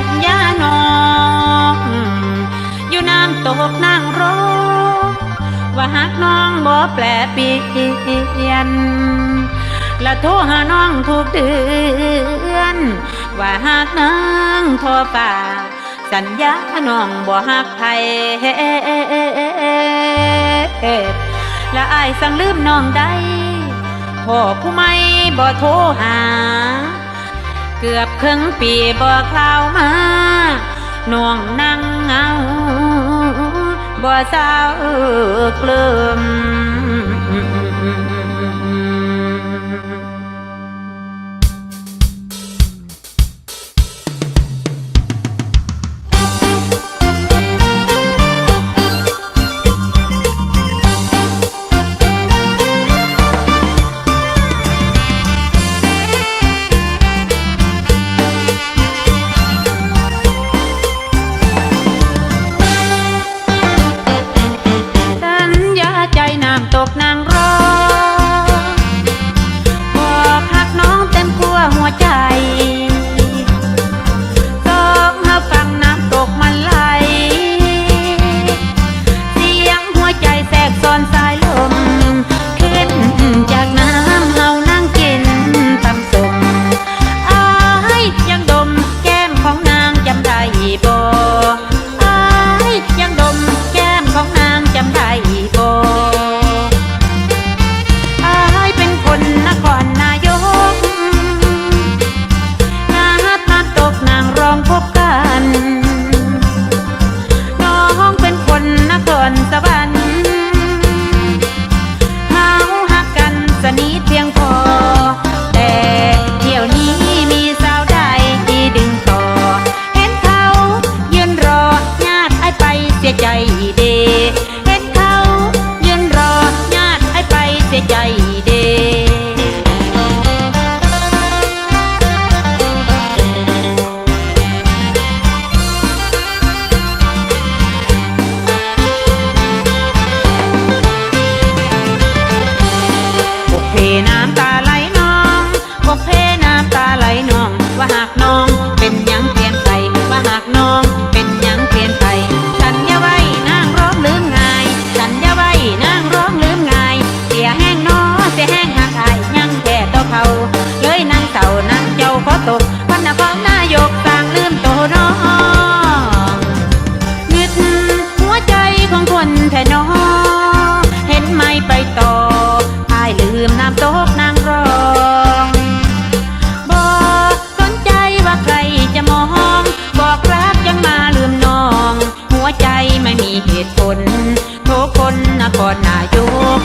ปัาน้องอยู่น้ำตกนั่งร้องว่าหักน้องบ่แปลเปลี่ยนและโทรหาน้องทุกเดือน ว่าหากน้องทอป่า สัญญาน้องบ่หักไผละไอาสั่งลืมน้องได้พ่อผู้ไม่บ่โทรหา เกือบครึ่งปีบ่ข่าวมาน้องนั่งเงาบ่เศร้าเกลืม ซ้อนสายลมเข็นจากน้ ว่าหากน ตุผลทคนนครนายก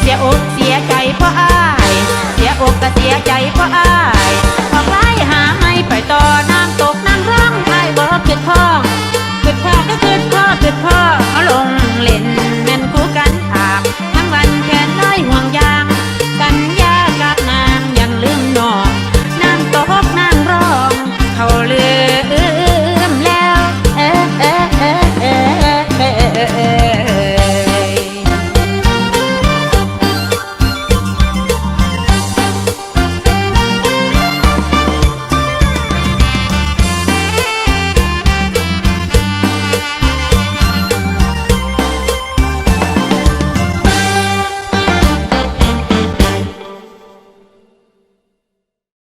เสียอกเสียใจเพราะอาย เสียอกก็เสียใจเพราะอายออกไล่หาไม่ไปต่อน้ำตกน้ำร่อง